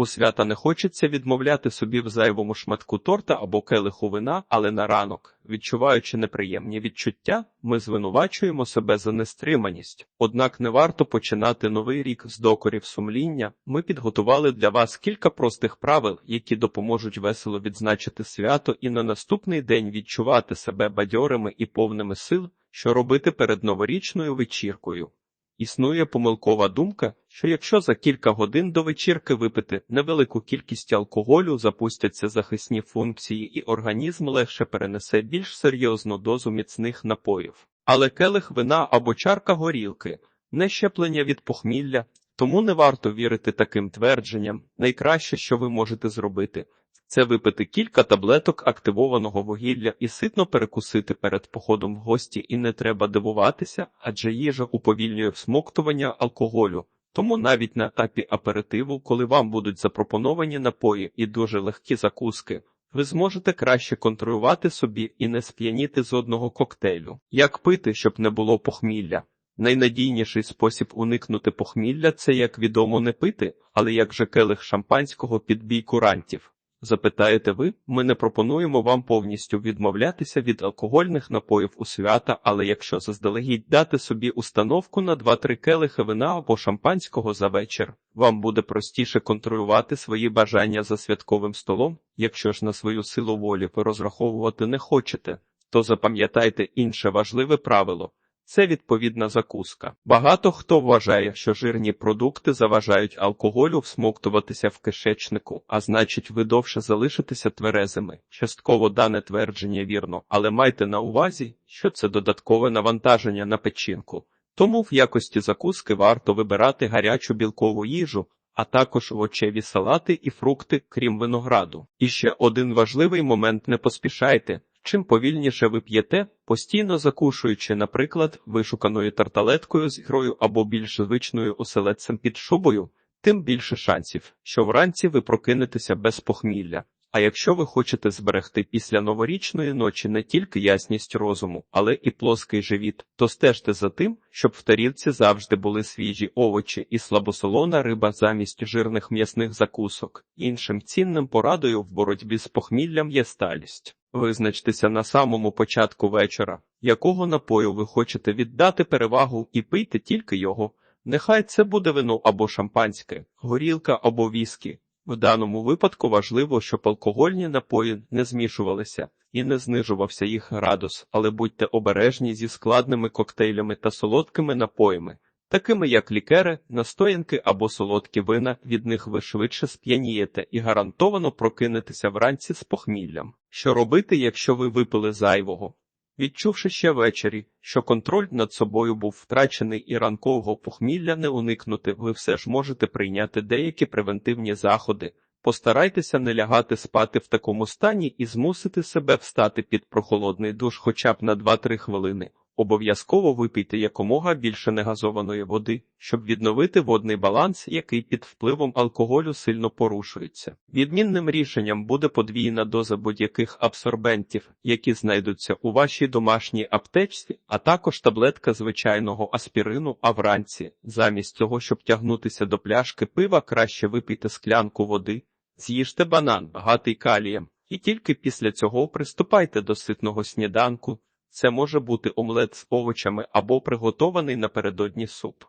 У свята не хочеться відмовляти собі в зайвому шматку торта або келиху вина, але на ранок, відчуваючи неприємні відчуття, ми звинувачуємо себе за нестриманість. Однак не варто починати новий рік з докорів сумління. Ми підготували для вас кілька простих правил, які допоможуть весело відзначити свято і на наступний день відчувати себе бадьорими і повними сил, що робити перед новорічною вечіркою. Існує помилкова думка, що якщо за кілька годин до вечірки випити невелику кількість алкоголю, запустяться захисні функції, і організм легше перенесе більш серйозну дозу міцних напоїв. Але келих вина або чарка горілки не щеплення від похмілля, тому не варто вірити таким твердженням. Найкраще, що ви можете зробити, це випити кілька таблеток активованого вугілля і ситно перекусити перед походом в гості, і не треба дивуватися, адже їжа уповільнює всмоктування алкоголю. Тому навіть на етапі аперитиву, коли вам будуть запропоновані напої і дуже легкі закуски, ви зможете краще контролювати собі і не сп'яніти з одного коктейлю. Як пити, щоб не було похмілля? Найнадійніший спосіб уникнути похмілля це, як відомо, не пити, але як же келих шампанського під бій курантів. Запитаєте ви, ми не пропонуємо вам повністю відмовлятися від алкогольних напоїв у свята, але якщо заздалегідь дати собі установку на 2-3 келихи вина або шампанського за вечір, вам буде простіше контролювати свої бажання за святковим столом. Якщо ж на свою силу волі ви розраховувати не хочете, то запам'ятайте інше важливе правило. Це відповідна закуска. Багато хто вважає, що жирні продукти заважають алкоголю всмоктуватися в кишечнику, а значить, ви довше залишитеся тверезими. Частково дане твердження вірно, але майте на увазі, що це додаткове навантаження на печінку. Тому в якості закуски варто вибирати гарячу білкову їжу, а також овочеві салати і фрукти, крім винограду. І ще один важливий момент: не поспішайте. Чим повільніше ви п'єте, постійно закушуючи, наприклад, вишуканою тарталеткою з грою або більш звичною оселедцем під шубою, тим більше шансів, що вранці ви прокинетеся без похмілля. А якщо ви хочете зберегти після новорічної ночі не тільки ясність розуму, але і плоский живіт, то стежте за тим, щоб в тарілці завжди були свіжі овочі і слабосолона риба замість жирних м'ясних закусок. Іншим цінним порадою в боротьбі з похміллям є сталість. Визначтеся на самому початку вечора, якого напою ви хочете віддати перевагу і пийте тільки його. Нехай це буде вино або шампанське, горілка або віскі. В даному випадку важливо, щоб алкогольні напої не змішувалися і не знижувався їх градус, але будьте обережні зі складними коктейлями та солодкими напоями, такими як лікери, настоянки або солодкі вина, від них ви швидше сп'янієте і гарантовано прокинетеся вранці з похміллям. Що робити, якщо ви випили зайвого? Відчувши ще ввечері, що контроль над собою був втрачений і ранкового похмілля не уникнути, ви все ж можете прийняти деякі превентивні заходи. Постарайтеся не лягати спати в такому стані і змусити себе встати під прохолодний душ хоча б на 2-3 хвилини. Обов'язково випийте якомога більше негазованої води, щоб відновити водний баланс, який під впливом алкоголю сильно порушується. Відмінним рішенням буде подвійна доза будь-яких абсорбентів, які знайдуться у вашій домашній аптечці, а також таблетка звичайного аспірину, а вранці, замість того, щоб тягнутися до пляшки пива, краще випийте склянку води, з'їжте банан, багатий калієм, і тільки після цього приступайте до ситного сніданку. Це може бути омлет з овочами або приготований напередодні суп.